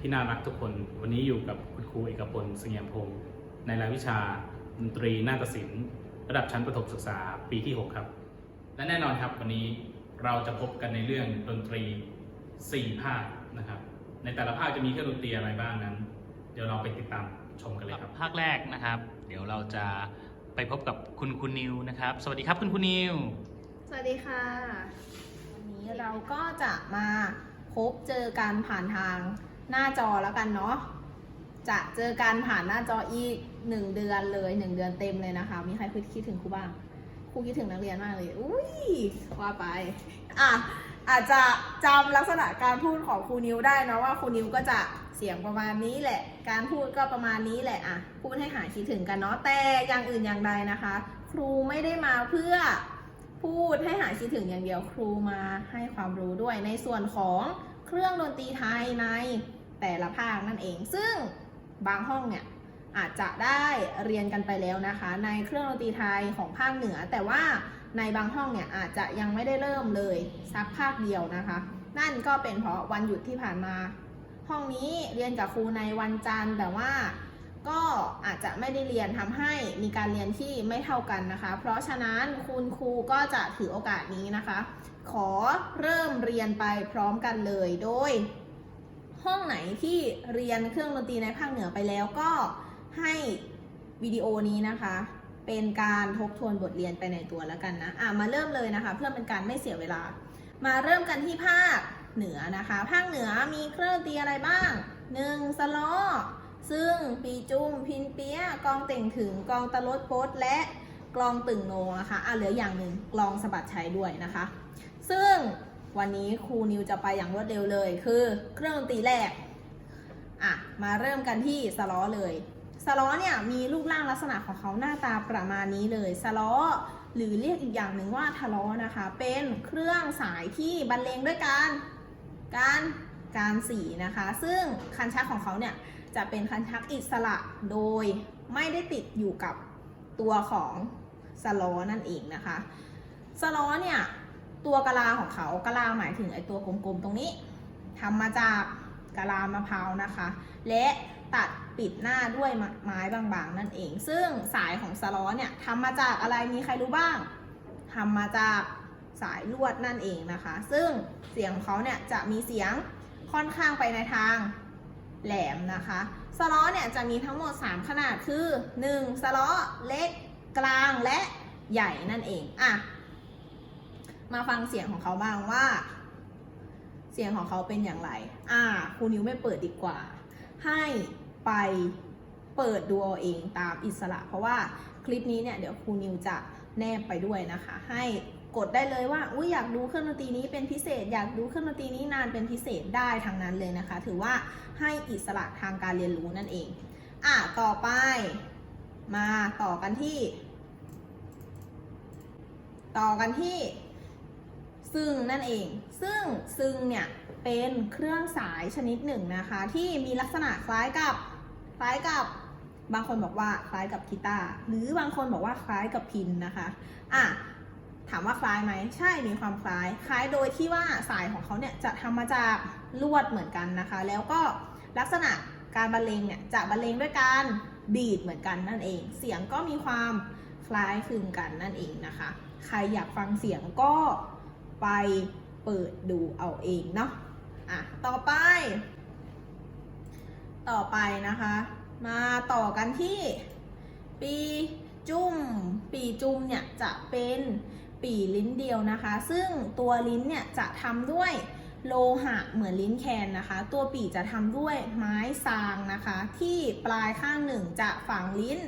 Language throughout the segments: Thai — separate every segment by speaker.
Speaker 1: ที่น่ารักทุกคน วันนี้อยู่กับคุณครูเอกพลเสงี่ยมพงศ์ในรายวิชาดนตรีนาฏศิลป์ระดับชั้นประถมศึกษาปีที่ 6 ครับ และแน่นอนครับวันนี้เราจะพบกันในเรื่องดนตรี 4 ภาคนะครับ ในแต่ละภาคจะมีเครื่องดนตรีอะไรบ้างนั้น เดี๋ยวเราไปติดตามชมกันเลยครับ
Speaker 2: ภาคแรกนะครับ เดี๋ยวเราจะไปพบกับคุณคุณนิวนะครับ สวัสดีครับคุณคุณนิว
Speaker 3: สวัสดีค่ะ วันนี้เราก็จะมา พบเจอกันผ่านทางหน้าจอแล้วกันเนาะจะเจอกันผ่านหน้าจออีกหนึ่งเดือนเลยหนึ่งเดือนเต็มเลยนะคะ มีใครคิดถึงครูบ้างครูคิดถึงนักเรียนมากเลยอุ้ยว่าไปอะอาจจะจำลักษณะการพูดของครูนิวได้นะว่าครูนิวก็จะเสียงประมาณนี้แหละ การพูดก็ประมาณนี้แหละอะพูดให้หายคิดถึงกันเนาะแต่อย่างอื่นอย่างใดนะคะ ครูไม่ได้มาเพื่อพูดให้หายคิดถึงอย่างเดียวครูมาให้ความรู้ด้วยในส่วนของ เครื่องดนตรีไทยในแต่ละภาคนั่นเอง ซึ่งบางห้องเนี่ยอาจจะได้เรียนกันไปแล้วนะคะ ในเครื่องดนตรีไทยของภาคเหนือ แต่ว่าในบางห้องเนี่ยอาจจะยังไม่ได้เริ่มเลยสักภาคเดียวนะคะ นั่นก็เป็นเพราะวันหยุดที่ผ่านมา ห้องนี้เรียนกับครูในวันจันทร์แต่ว่า ก็อาจจะไม่ได้เรียนทำให้มีการเรียนที่ไม่เท่ากันนะคะ เพราะฉะนั้นคุณครูก็จะถือโอกาสนี้นะคะ ขอเริ่มเรียนไปพร้อมกันเลยโดย ห้องไหนที่เรียนเครื่องดนตรีในภาคเหนือไปแล้วก็ให้วิดีโอนี้นะคะ เป็นการทบทวนบทเรียนไปในตัวแล้วกันนะอะมาเริ่มเลยนะคะ เพื่อเป็นการไม่เสียเวลา มาเริ่มกันที่ภาคเหนือนะคะ ภาคเหนือมีเครื่องดนตรีอะไรบ้างหนึ่งสล้อ ซึ่งปีจุ้มพินเปียกองเต่งถึงกองตะลดโพสและกลองตึงโนนะคะอะเหลืออย่างหนึ่งกลองสะบัดใชัยด้วยนะคะ ซึ่งวันนี้ครูนิวจะไปอย่างรวดเร็วเลย คือเครื่องดนตรีแรกอะมาเริ่มกันที่สล้อเลยสล้อเนี่ยมีรูปร่างลักษณะของเขาหน้าตาประมาณนี้เลยสล้อหรือเรียกอีกอย่างหนึ่งว่าทะล้อนะคะ เป็นเครื่องสายที่บรรเลงด้วยการการการสีนะคะ ซึ่งคันชักของเขาเนี่ย จะเป็นคันชักอิสระโดยไม่ได้ติดอยู่กับตัวของสล้อนั่นเองนะคะสล้อเนี่ยตัวกะลาของเขากะลาหมายถึงไอตัวกลมๆตรงนี้ทำมาจากกะลามะพร้าวนะคะ และตัดปิดหน้าด้วยไม้บางๆนั่นเอง ซึ่งสายของสล้อเนี่ยทำมาจากอะไรมีใครรู้บ้างทำมาจากสายลวดนั่นเองนะคะ ซึ่งเสียงของเขาเนี่ยจะมีเสียงค่อนข้างไปในทาง แหลมนะคะสล้อเนี่ยจะมีทั้งหมด 3 ขนาดคือ 1. สล้อเล็กกลางและใหญ่นั่นเองอะมาฟังเสียงของเขาบ้างว่า เสียงของเขาเป็นอย่างไร อ่าครูนิวไม่เปิดดีกว่า ให้ไปเปิดดูเอาเองตามอิสระ เพราะว่าคลิปนี้เนี่ยเดี๋ยวครูนิวจะแนบไปด้วยนะคะ ให้ กดได้เลยว่าอุ้ยอยากดูเครื่องดนตรีนี้เป็นพิเศษ อยากดูเครื่องดนตรีนี้นานเป็นพิเศษได้ทั้งนั้นเลยนะคะ ถือว่าให้อิสระทางการเรียนรู้นั่นเองอะต่อไป มาต่อกันที่ ต่อกันที่ ซึ่งนั่นเอง ซึ่งซึ่งเนี่ยเป็นเครื่องสายชนิดหนึ่งนะคะ ที่มีลักษณะคล้ายกับคล้ายกับบางคนบอกว่าคล้ายกับกีตาร์หรือบางคนบอกว่าคล้ายกับพินนะคะอะ ถามว่าคล้ายไหมใช่มีความคล้าย คล้ายโดยที่ว่าสายของเขาเนี่ยจะทำมาจากลวดเหมือนกันนะคะ แล้วก็ลักษณะการบรรเลงเนี่ยจะบรรเลงด้วยการบีดเหมือนกันนั่นเอง เสียงก็มีความคล้ายคลึงกันนั่นเองนะคะ ใครอยากฟังเสียงก็ไปเปิดดูเอาเองเนาะอะต่อไป ต่อไปนะคะ มาต่อกันที่ปีจุ้ม ปีจุ้มเนี่ยจะเป็น ปีลิ้นเดียวนะคะ ซึ่งตัวลิ้นเนี่ยจะทำด้วยโลหะเหมือนลิ้นแคนนะคะ ตัวปีจะทำด้วยไม้ซางนะคะ ที่ปลายข้างหนึ่งจะฝังลิ้น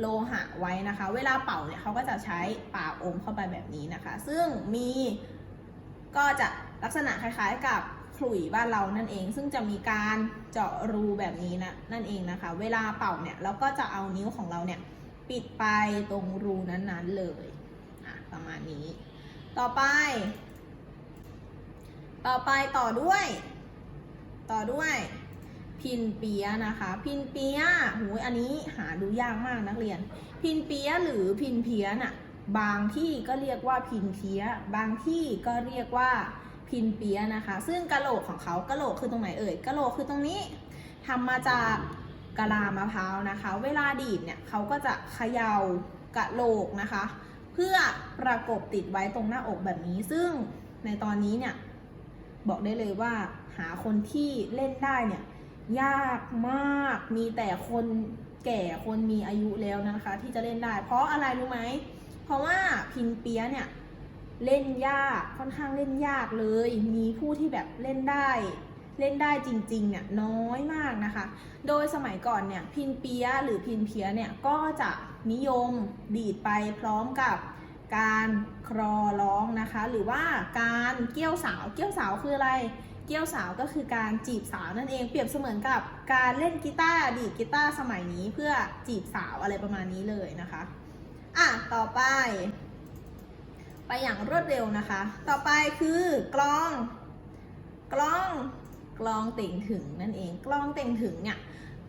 Speaker 3: โลหะไว้นะคะ เวลาเป่าเนี่ยเขาก็จะใช้ปากอมเข้าไปแบบนี้นะคะ ซึ่งมีก็จะลักษณะคล้ายๆกับขลุ่ยบ้านเรานั่นเอง ซึ่งจะมีการเจาะรูแบบนี้นะนั่นเองนะคะ เวลาเป่าเนี่ยเราก็จะเอานิ้วของเราเนี่ยปิดไปตรงรูนั้นๆเลย ประมาณนี้ ต่อไป ต่อไปต่อด้วย ต่อด้วย พินเปียะนะคะ พินเปียะหูยอันนี้หาดูยากมากนักเรียน พินเปียะหรือพินเพียะน่ะบางที่ก็เรียกว่าพินเพียบางที่ก็เรียกว่าพินเปียะนะคะ ซึ่งกะโหลกของเขากะโหลกคือตรงไหนเอ่ยกะโหลกคือตรงนี้ทำมาจากกะลามะพร้าวนะคะ เวลาดีดเนี่ยเขาก็จะเขย่ากะโหลกนะคะ เพื่อประกบติดไว้ตรงหน้าอกแบบนี้ ซึ่งในตอนนี้เนี่ยบอกได้เลยว่าหาคนที่เล่นได้เนี่ยยากมากมีแต่คนแก่คนมีอายุแล้วนะคะ ที่จะเล่นได้ เพราะอะไรรู้ไหม เพราะว่าพินเปียเนี่ยเล่นยากค่อนข้างเล่นยากเลย มีผู้ที่แบบเล่นได้ เล่นได้จริงๆเนี่ยน้อยมากนะคะ โดยสมัยก่อนเนี่ยพินเปียหรือพินเพียเนี่ยก็จะนิยมดีดไปพร้อมกับการครอร้องนะคะ หรือว่าการเกี้ยวสาวเกี้ยวสาวคืออะไร เกี้ยวสาวก็คือการจีบสาวนั่นเองเปรียบเสมือนกับการเล่นกีตาร์ดีดกีตาร์สมัยนี้เพื่อจีบสาวอะไรประมาณนี้เลยนะคะอะต่อไป ไปอย่างรวดเร็วนะคะ ต่อไปคือกลองกลอง กลองเต่งถึงนั่นเอง กลองเต่งถึงเนี่ย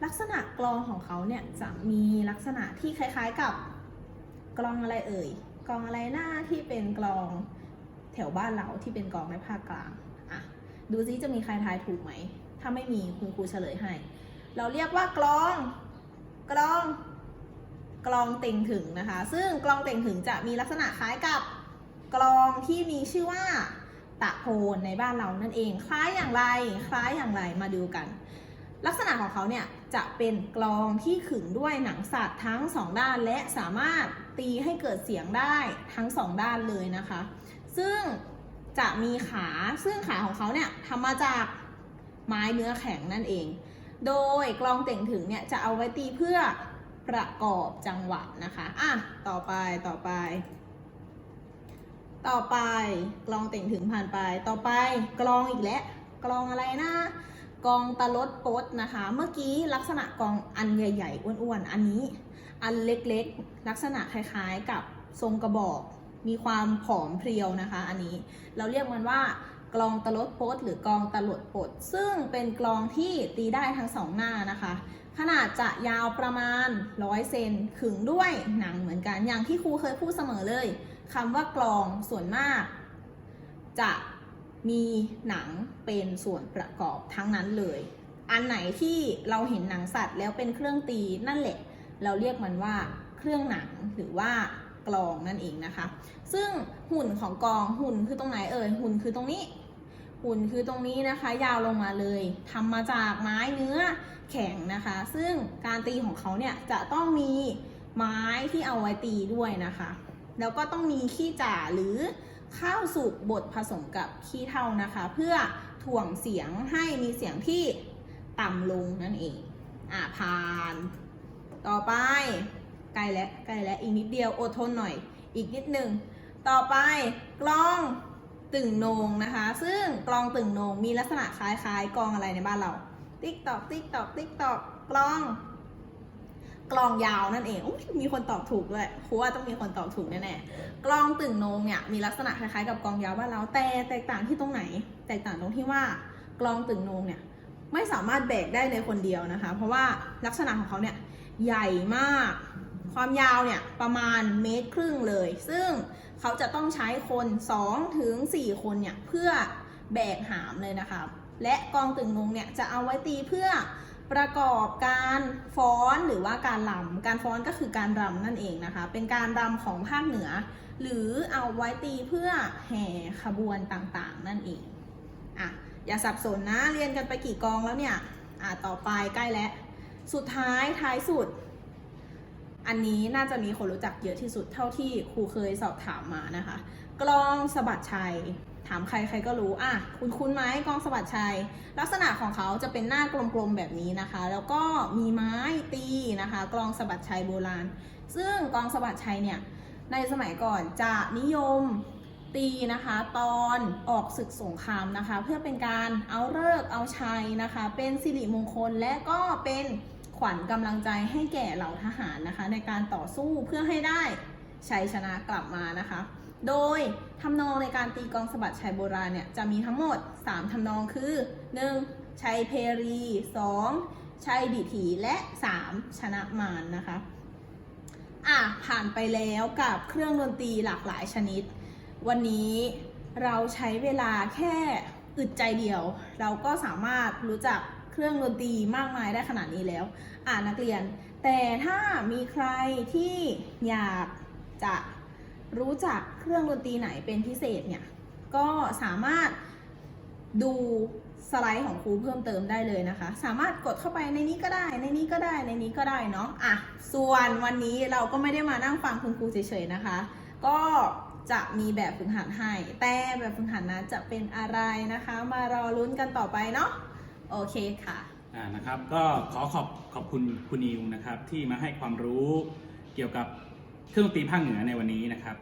Speaker 3: ลักษณะกลองของเขาเนี่ยจะมีลักษณะที่คล้ายๆกับกลองอะไรเอ่ยกลองอะไรหน้าที่เป็นกลองแถวบ้านเราที่เป็นกลองในภาคกลางอะดูซิจะมีใครทายถูกไหม ถ้าไม่มีคุณครูเฉลยให้ เราเรียกว่ากลองกลองกลองเต่งถึงนะคะ ซึ่งกลองเต่งถึงจะมีลักษณะคล้ายกับกลองที่มีชื่อว่า ตะโพนในบ้านเรานั่นเอง คล้ายอย่างไร คล้ายอย่างไรมาดูกัน ลักษณะของเขาเนี่ยจะเป็นกลองที่ขึงด้วยหนังสัตว์ทั้งสองด้านและสามารถตีให้เกิดเสียงได้ทั้งสองด้านเลยนะคะ ซึ่งจะมีขาซึ่งขาของเขาเนี่ยทำมาจากไม้เนื้อแข็งนั่นเอง โดยกลองเต่งถึงเนี่ยจะเอาไว้ตีเพื่อประกอบจังหวะนะคะ อะ ต่อไป ต่อไป ต่อไปกลองเต่งถึงผ่านไป ต่อไปกลองอีกแล้วกลองอะไรนะกองตะลดโป๊ดนะคะ เมื่อกี้ลักษณะกองอันใหญ่ๆอ้วนๆอันนี้ อันเล็กๆ ลักษณะคล้ายๆกับทรงกระบอก มีความผอมเพรียวนะคะ อันนี้เราเรียกมันว่ากลองตะลดโป๊ดหรือกลองตะลดโปดซึ่งเป็นกลองที่ตีได้ทั้งสองหน้านะคะ ขนาดจะยาวประมาณ 100 เซนขึงด้วยหนังเหมือนกันอย่างที่ครูเคยพูดเสมอเลย คำว่ากลองส่วนมาก จะมีหนังเป็นส่วนประกอบทั้งนั้นเลย อันไหนที่เราเห็นหนังสัตว์แล้วเป็นเครื่องตีนั่นแหละ เราเรียกมันว่าเครื่องหนังหรือว่ากลองนั่นเองนะคะ ซึ่งหุ่นของกลองหุ่นคือตรงไหนเอ่ยหุ่นคือตรงนี้ หุ่นคือตรงนี้นะคะ ยาวลงมาเลยทำมาจากไม้เนื้อแข็งนะคะ ซึ่งการตีของเขาเนี่ยจะต้องมีไม้ที่เอาไว้ตีด้วยนะคะ แล้วก็ต้องมีขี้จ่าหรือข้าวสุกบดผสมกับขี้เถ้านะคะ เพื่อถ่วงเสียงให้มีเสียงที่ต่ำลงนั่นเองอะผ่าน ต่อไปใกล้แล้วใกล้แล้วอีกนิดเดียวอดทนหน่อย อีกนิดหนึ่งต่อไปกลองตึงโนงนะคะ ซึ่งกลองตึงโนงมีลักษณะคล้ายๆกลองอะไรในบ้านเรา ติ๊กตอกติ๊กตอกติ๊กตอกกลอง กลองยาวนั่นเองอมีคนตอบถูกด้วยครูว่าต้องมีคนตอบถูกแน่ๆกลองตึงโนงเนี่ยมีลักษณะคล้ายๆกับกลองยาวบ้านเราแต่แตกต่างที่ตรงไหน แตกต่างตรงที่ว่ากลองตึงโนงเนี่ยไม่สามารถแบกได้ในคนเดียวนะคะ เพราะว่าลักษณะของเขาเนี่ยใหญ่มาก ความยาวเนี่ยประมาณเมตรครึ่งเลย ซึ่งเขาจะต้องใช้คน2ถึง4คนเนี่ยเพื่อแบกหามเลยนะคะ และกลองตึงโหนงเนี่ยจะเอาไว้ตีเพื่อ ประกอบการฟ้อนหรือว่าการรำการฟ้อนก็คือการรำนั่นเองนะคะ เป็นการรำของภาคเหนือ หรือเอาไว้ตีเพื่อแห่ขบวนต่างๆ นั่นเองอะอย่าสับสนนะเรียนกันไปกี่กองแล้วเนี่ยอะต่อไปใกล้แล้วสุดท้ายท้ายสุด อันนี้น่าจะมีคนรู้จักเยอะที่สุดเท่าที่ครูเคยสอบถามมานะคะ กลองสะบัดชัย ถามใครใครก็รู้อะคุณคุ้นไหมกองสะบัดชัย ลักษณะของเขาจะเป็นหน้ากลมๆแบบนี้นะคะ แล้วก็มีไม้ตีนะคะกลองสะบัดชัยโบราณ ซึ่งกองสะบัดชัยเนี่ยในสมัยก่อนจะนิยมตีนะคะตอนออกศึกสงครามนะคะ เพื่อเป็นการเอาเลิกเอาชัยนะคะ เป็นสิริมงคลและก็เป็นขวัญกำลังใจให้แก่เหล่าทหารนะคะ ในการต่อสู้เพื่อให้ได้ชัยชนะกลับมานะคะ โดยทำนองในการตีกองสะบัดชัยโบราณเนี่ยจะมีทั้งหมด 3ทำนองคือ 1. ชัยเพรี 2. ชัยดิถีและ 3. ชนะมารนะคะอะผ่านไปแล้วกับเครื่องดนตรีหลากหลายชนิด วันนี้เราใช้เวลาแค่อึดใจเดียว เราก็สามารถรู้จักเครื่องดนตรีมากมายได้ขนาดนี้แล้ว อ่านักเรียน แต่ถ้ามีใครที่อยากจะ รู้จักเครื่องดนตรีไหนเป็นพิเศษเนี่ย ก็สามารถดูสไลด์ของครูเพิ่มเติมได้เลยนะคะ สามารถกดเข้าไปในนี้ก็ได้ ในนี้ก็ได้ ในนี้ก็ได้เนาะ อะ ส่วนวันนี้เราก็ไม่ได้มานั่งฟังคุณครูเฉยๆนะคะ ก็จะมีแบบฝึกหัดให้ แต่แบบฝึกหัดนั้นจะเป็นอะไรนะคะ มารอลุ้นกันต่อไปเนาะ โอเคค่ะ
Speaker 1: อ่า นะครับ ก็ขอขอบขอบคุณคุณนิวนะครับที่มาให้ความรู้เกี่ยวกับ เครื่องดนตรีภาคเหนือในวันนี้นะครับ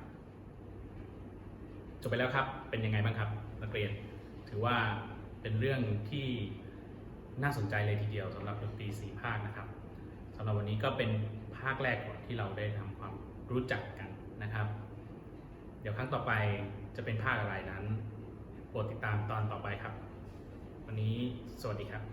Speaker 1: จบไปแล้วครับ เป็นยังไงบ้างครับ นักเรียน ถือว่าเป็นเรื่องที่น่าสนใจเลยทีเดียวสำหรับดนตรีสีภาคนะครับสำหรับวันนี้ก็เป็นภาคแรกก่อนที่เราได้ทำความรู้จักกันนะครับ เดี๋ยวครั้งต่อไปจะเป็นภาคอะไรนั้นโปรดติดตามตอนต่อไปครับ วันนี้สวัสดีครับ